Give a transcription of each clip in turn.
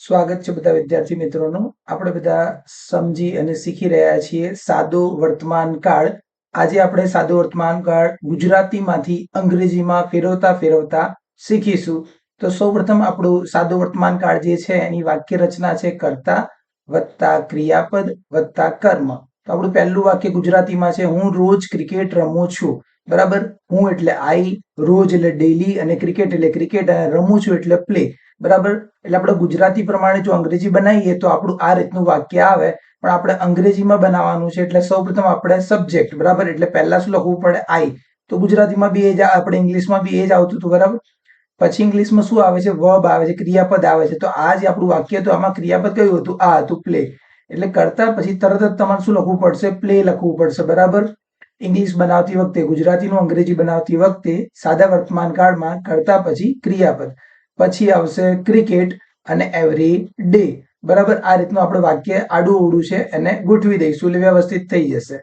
સ્વાગત છે બધા વિદ્યાર્થી મિત્રોનું. આપણે બધા સમજી અને શીખી રહ્યા છીએ સાદો વર્તમાન કાળ. આજે આપણે સાદો વર્તમાન કાળ ગુજરાતીમાંથી અંગ્રેજીમાં ફેરવતા ફેરવતા શીખીશું. તો સૌપ્રથમ આપણું સાદો વર્તમાન કાળ જે છે એની વાક્ય રચના છે કર્તા વત્તા ક્રિયાપદ વત્તા કર્મ. તો આપણું પહેલું વાક્ય ગુજરાતીમાં છે હું રોજ ક્રિકેટ રમું છું. બરાબર? હું એટલે આઈ રોજ એટલે ડેલી અને ક્રિકેટ એટલે ક્રિકેટ અને રમું છું એટલે પ્લે બરાબર? એટલે આપણે ગુજરાતી પ્રમાણે જો અંગ્રેજી બનાવીએ તો આપણું આ રીતનું વાક્ય આવે, પણ આપણે અંગ્રેજીમાં બનાવવાનું છે એટલે સૌપ્રથમ આપણે સબ્જેક્ટ બરાબર? એટલે પહેલા શું લખવું પડે? આઈ તો ગુજરાતીમાં બી એ જ આપણે ઇંગ્લિશમાં બી એ જ આવતું હતું, બરાબર? પછી ઇંગ્લિશમાં શું આવે છે? વર્બ આવે છે, ક્રિયાપદ આવે છે. તો આ જે આપણું વાક્ય હતું. આમાં ક્રિયાપદ કયું હતું? આ હતું પ્લે એટલે કરતા પછી તરત જ તમારે શું લખવું પડશે? પ્લે લખવું પડશે, બરાબર? ઇંગ્લિશ બનાવતી વખતે, ગુજરાતીનું અંગ્રેજી બનાવતી વખતે, સાદા વર્તમાન કાળમાં કરતા પછી ક્રિયાપદ. પછી આવશે ક્રિકેટ અને એવરી ડે બરાબર? આ રીતનું આપણે વાક્ય આડું અવડું છે, એને ગોઠવી દઈશું. એટલે વ્યવસ્થિત થઈ જશે.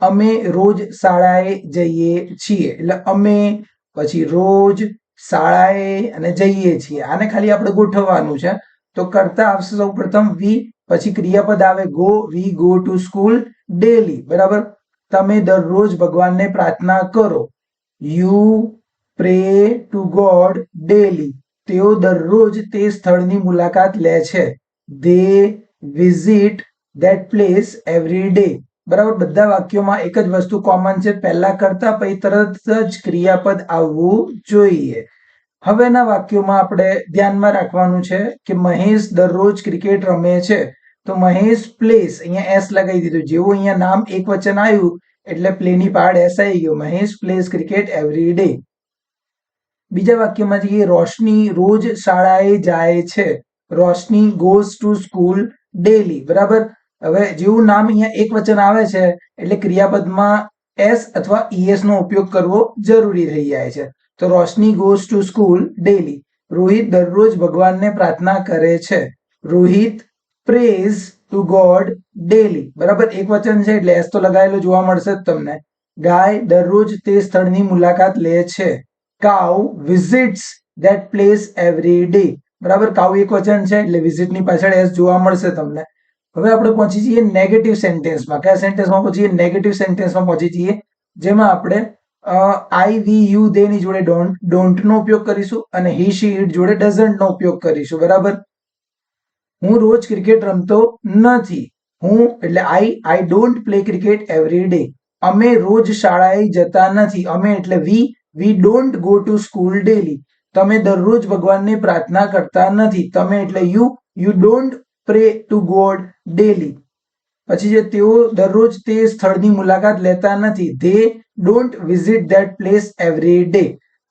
અમે રોજ શાળાએ જઈએ છીએ. એટલે અમે, પછી રોજ શાળાએ અને જઈએ છીએ. આને ખાલી આપણે ગોઠવવાનું છે. તો કરતા આવશે સૌ પ્રથમ વી પછી ક્રિયાપદ આવે go we go to school daily બરાબર? તમે દરરોજ ભગવાનને પ્રાર્થના કરો. You pray to God daily તેઓ દરરોજ તે સ્થળની મુલાકાત લે છે. They visit that place every day બરાબર? બધા વાક્યોમાં એક જ વસ્તુ કોમન છે. પહેલા કરતા પછી તરત જ ક્રિયાપદ આવવું જોઈએ. હવેના વાક્યોમાં આપણે ધ્યાનમાં રાખવાનું છે કે મહેશ દરરોજ ક્રિકેટ રમે છે. તો મહેશ પ્લેસ અહીંયા એસ લગાવી દીધું. જેવું અહીંયા નામ એક વચન આવ્યું, એટલે પ્લેની પાડ એસ આવી ગયો. Mahesh plays cricket every day બીજા વાક્યમાં જઈએ રોશની રોજ શાળાએ જાય છે. Roshni goes to school daily બરાબર? હવે જેવું નામ અહીંયા એક વચન આવે છે, એટલે ક્રિયાપદમાં એસ અથવા ઈએસ નો ઉપયોગ કરવો જરૂરી થઈ જાય છે. તો Roshni goes to school daily Rohit દરરોજ ભગવાનને પ્રાર્થના કરે છે. Rohit prays to god daily બરાબર? એક વચન છે, એટલે એસ તો લગાવેલો જોવા મળશે જ તમને. ગાય દરરોજ તે સ્થળની મુલાકાત લે છે. Cow visits that place every day બરાબર? કાઉ એક વચન છે, એટલે વિઝિટની પાછળ એસ જોવા મળશે તમને. હવે આપણે પહોંચી જઈએ નેગેટિવ સેન્ટેન્સમાં કયા સેન્ટેન્સમાં પહોંચીએ? નેગેટિવ સેન્ટેન્સમાં પહોંચી જઈએ, જેમાં આપણે આઈ વી યુ દે ની જોડે ડોન્ટ ડોન્ટ નો ઉપયોગ કરીશું અને હી શી ઇટ જોડે ડઝન્ટ નો ઉપયોગ કરીશું. બરાબર? હું રોજ ક્રિકેટ રમતો નથી. હું, એટલે I I don't play cricket every day અમે રોજ શાળાએ જતા નથી. અમે, એટલે we we don't go to school daily તમે દરરોજ ભગવાનને પ્રાર્થના કરતા નથી. તમે એટલે you you don't pray to god daily પછી જે તેઓ દરરોજ તે સ્થળની મુલાકાત લેતા નથી they don't visit that place every day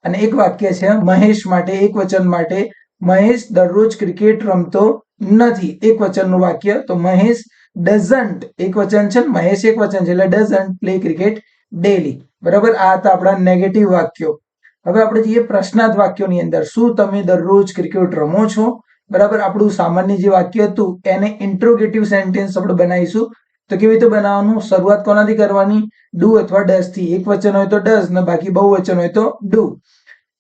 અને એક વાક્ય છે, મહેશ માટે, એક વચન માટે, મહેશ દરરોજ ક્રિકેટ રમતો નથી. એક વચનનું વાક્ય, તો મહેશ ડઝન્ટ એક વચન છે મહેશ એક વચન છે, એટલે ડઝન્ટ પ્લે ક્રિકેટ ડેલી બરાબર? આ હતા આપણા નેગેટિવ વાક્યો. હવે આપણે જઈએ પ્રશ્નાર્થ વાક્યોની અંદર. શું તમે દરરોજ ક્રિકેટ રમો છો? બરાબર? આપણું સામાન્ય જે વાક્ય હતું, એને ઇન્ટ્રોગેટિવ સેન્ટેન્સ આપણે બનાવીશું. તો કેવી રીતે બનાવવાનું? શરૂઆત કોનાથી કરવાની? ડુ અથવા ડસથી. એક વચન હોય તો ડસ ને બાકી બહુ વચન હોય તો ડુ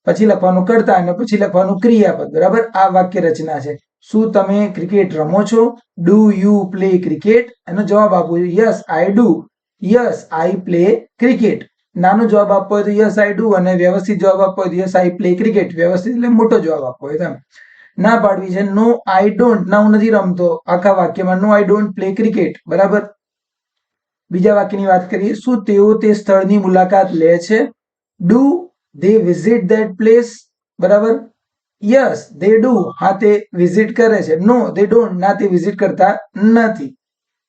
પછી લખવાનું કરતા અને પછી લખવાનું ક્રિયાપદ. બરાબર? આ વાક્ય રચના છે. શું તમે ક્રિકેટ રમો છો? ડુ યુ પ્લે ક્રિકેટ એનો જવાબ આપવો yes I do yes I play cricket નાનો જવાબ આપવો હોય તો યસ આઈ ડુ અને વ્યવસ્થિત જવાબ આપવો હોય તો યસ આઈ પ્લે ક્રિકેટ વ્યવસ્થિત એટલે મોટો જવાબ આપવો હોય તેમ ના પાડવી છે નો આઈ ડોન્ટ ના, હું નથી રમતો. આખા વાક્યમાં no I don't play cricket બરાબર? બીજા વાક્યની વાત કરીએ, શું તેઓ તે સ્થળની મુલાકાત લે છે? Do they visit that place બરાબર? યસ દે ડુ હા, તે વિઝિટ કરે છે. નો દે ડોન્ટ ના, તે વિઝિટ કરતા નથી.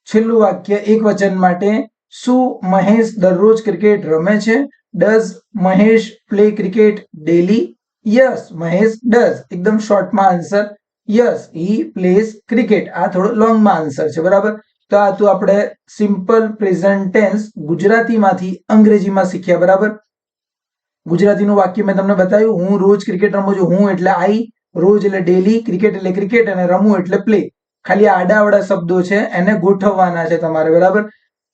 છેલ્લું વાક્ય એક વચન માટે શું મહેશ દરરોજ ક્રિકેટ રમે છે? Does Mahesh play cricket daily yes Mahesh does એકદમ શોર્ટમાં answer yes he plays cricket આ થોડો લોંગમાં આન્સર છે, બરાબર? તો આ તો આપણે સિમ્પલ પ્રેઝન્ટ ટેન્સ ગુજરાતીમાંથી અંગ્રેજીમાં શીખ્યા, બરાબર? ગુજરાતીનું વાક્ય મેં તમને બતાવ્યું, હું રોજ ક્રિકેટ રમું છું. હું એટલે આઈ રોજ એટલે ડેલી ક્રિકેટ એટલે ક્રિકેટ અને રમું એટલે પ્લે ખાલી આડાવડા શબ્દો છે, એને ગોઠવવાના છે તમારે, બરાબર?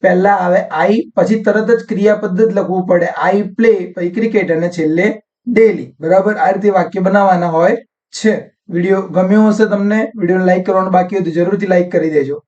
પહેલા આવે આઈ, પછી તરત જ ક્રિયાપદ જ લખવું પડે. આઈ પ્લે, પછી ક્રિકેટ અને છેલ્લે ડેલી. બરાબર? આ રીતે વાક્ય બનાવવાના હોય છે. વીડિયો ગમ્યો હશે તમને વીડિયો લાઈક કરવાનું બાકી હોય તો જરૂરથી લાઈક કરી દેજો.